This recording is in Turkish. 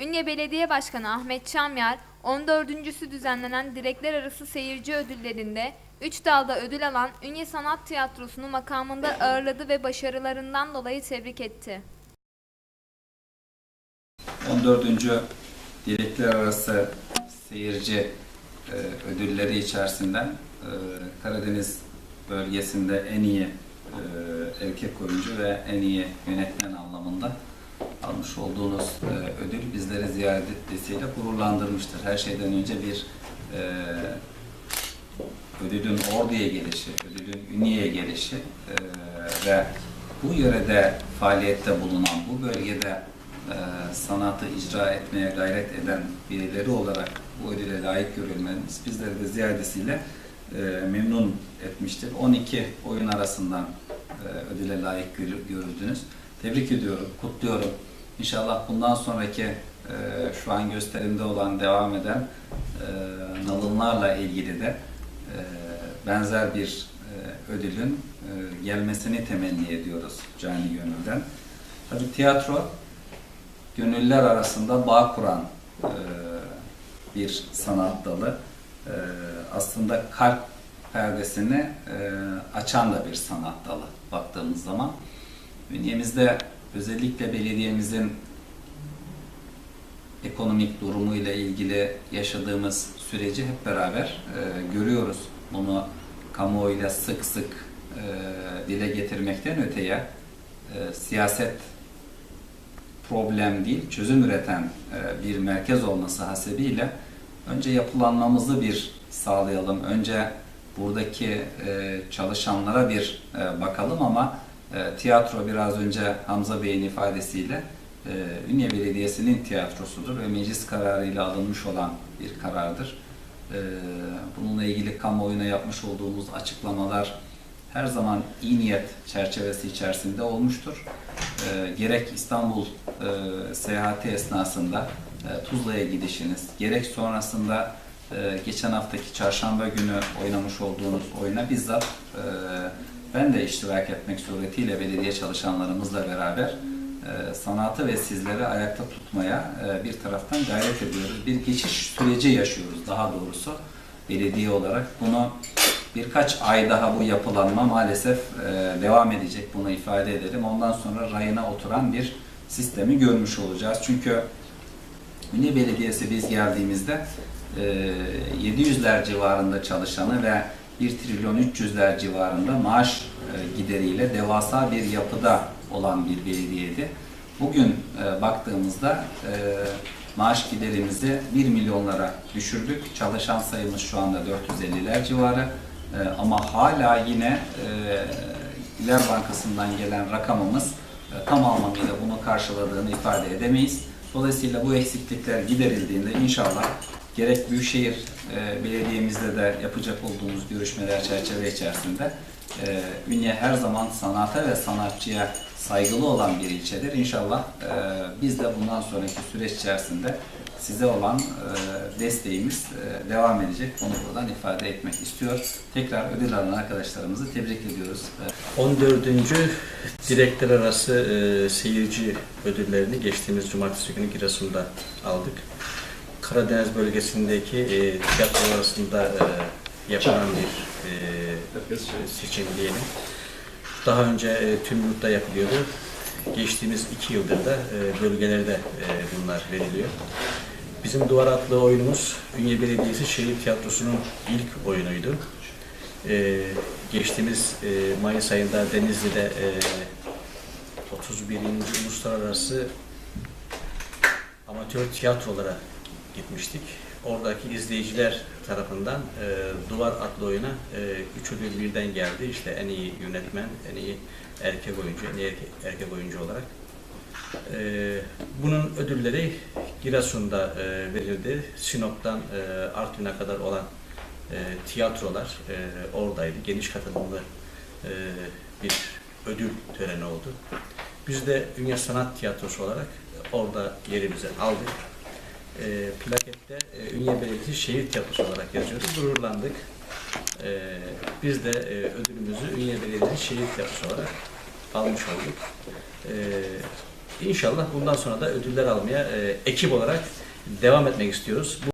Ünye Belediye Başkanı Ahmet Çamyer, 14.sü düzenlenen Direkler Arası Seyirci Ödülleri'nde 3 dalda ödül alan Ünye Sanat Tiyatrosu'nu makamında ağırladı ve başarılarından dolayı tebrik etti. 14. Direkler Arası Seyirci e, ödülleri içerisinden e, Karadeniz bölgesinde en iyi e, erkek oyuncu ve en iyi yönetmen anlamında almış olduğunuz e, ödül bizleri ziyaret etmesiyle gururlandırmıştır. Her şeyden önce bir e, ödülün Ordu'ya gelişi, ödülün Ünye'ye gelişi e, ve bu yörede faaliyette bulunan, bu bölgede e, sanatı icra etmeye gayret eden birileri olarak bu ödüle layık görülmeniz bizleri de ziyadesiyle e, memnun etmiştir. 12 oyun arasından e, ödüle layık görü- görüldünüz. Tebrik ediyorum, kutluyorum. İnşallah bundan sonraki e, şu an gösterimde olan, devam eden e, nalınlarla ilgili de e, benzer bir e, ödülün e, gelmesini temenni ediyoruz cani gönülden. Tabii tiyatro gönüller arasında bağ kuran e, bir sanat dalı. E, aslında kalp perdesini e, açan da bir sanat dalı baktığımız zaman. Bünyemizde özellikle belediyemizin ekonomik durumuyla ilgili yaşadığımız süreci hep beraber e, görüyoruz. Bunu kamuoyuyla sık sık e, dile getirmekten öteye e, siyaset problem değil, çözüm üreten e, bir merkez olması hasebiyle önce yapılanmamızı bir sağlayalım. Önce buradaki e, çalışanlara bir e, bakalım ama e, tiyatro biraz önce Hamza Bey'in ifadesiyle e, Ünye Belediyesi'nin tiyatrosudur ve meclis kararıyla alınmış olan bir karardır. E, bununla ilgili kamuoyuna yapmış olduğumuz açıklamalar her zaman iyi niyet çerçevesi içerisinde olmuştur. E, gerek İstanbul e, seyahati esnasında Tuzla'ya gidişiniz, gerek sonrasında geçen haftaki çarşamba günü oynamış olduğunuz oyuna bizzat ben de iştirak etmek suretiyle belediye çalışanlarımızla beraber e, sanatı ve sizleri ayakta tutmaya e, bir taraftan gayret ediyoruz. Bir geçiş süreci yaşıyoruz daha doğrusu belediye olarak. Bunu birkaç ay daha bu yapılanma maalesef e, devam edecek. Bunu ifade edelim. Ondan sonra rayına oturan bir sistemi görmüş olacağız. Çünkü Ünye Belediyesi biz geldiğimizde e, 700'ler civarında çalışanı ve 1 trilyon 300'ler civarında maaş e, gideriyle devasa bir yapıda olan bir belediyeydi. Bugün e, baktığımızda e, maaş giderimizi 1 milyonlara düşürdük. Çalışan sayımız şu anda 450'ler civarı. Ama hala yine e, İler Bankası'ndan gelen rakamımız tam anlamıyla bunu karşıladığını ifade edemeyiz. Dolayısıyla bu eksiklikler giderildiğinde inşallah gerek Büyükşehir e, Belediye'mizle de yapacak olduğumuz görüşmeler çerçeve içerisinde e, Ünye her zaman sanata ve sanatçıya saygılı olan bir ilçedir. İnşallah e, biz de bundan sonraki süreç içerisinde size olan e, desteğimiz e, devam edecek. Bunu buradan ifade etmek istiyor. Tekrar ödül alan arkadaşlarımızı tebrik ediyoruz. E, 14. Direkler Arası e, Seyirci Ödüllerini geçtiğimiz Cumartesi günü Giresun'da aldık. Karadeniz bölgesindeki e, tiyatro arasında e, yapılan bir e, seçim diyelim. Daha önce e, tüm yurtta yapılıyordu. Geçtiğimiz iki yıldır da e, bölgelerde e, bunlar veriliyor. Bizim Duvar adlı oyunumuz Ünye Belediyesi Şehir Tiyatrosu'nun ilk oyunuydu. Ee, geçtiğimiz e, Mayıs ayında Denizli'de e, 31. Uluslararası Amatör Tiyatrolara gitmiştik. Oradaki izleyiciler tarafından e, Duvar adlı oyuna e, üç ödül birden geldi. İşte en iyi yönetmen, en iyi erkek oyuncu, en iyi erkek, oyuncu olarak. E, bunun ödülleri Giresun'da e, verildi. Sinop'tan e, Artvin'e kadar olan e, tiyatrolar e, oradaydı. Geniş katılımlı e, bir ödül töreni oldu. Biz de Ünye Sanat Tiyatrosu olarak orada yerimizi aldık. E, plakette e, Ünye Belediyesi Şehir Tiyatrosu olarak yazıyordu. Gururlandık. E, biz de e, ödülümüzü Ünye Belediyesi Şehir Tiyatrosu olarak almış olduk. E, İnşallah bundan sonra da ödüller almaya e, ekip olarak devam etmek istiyoruz. Bu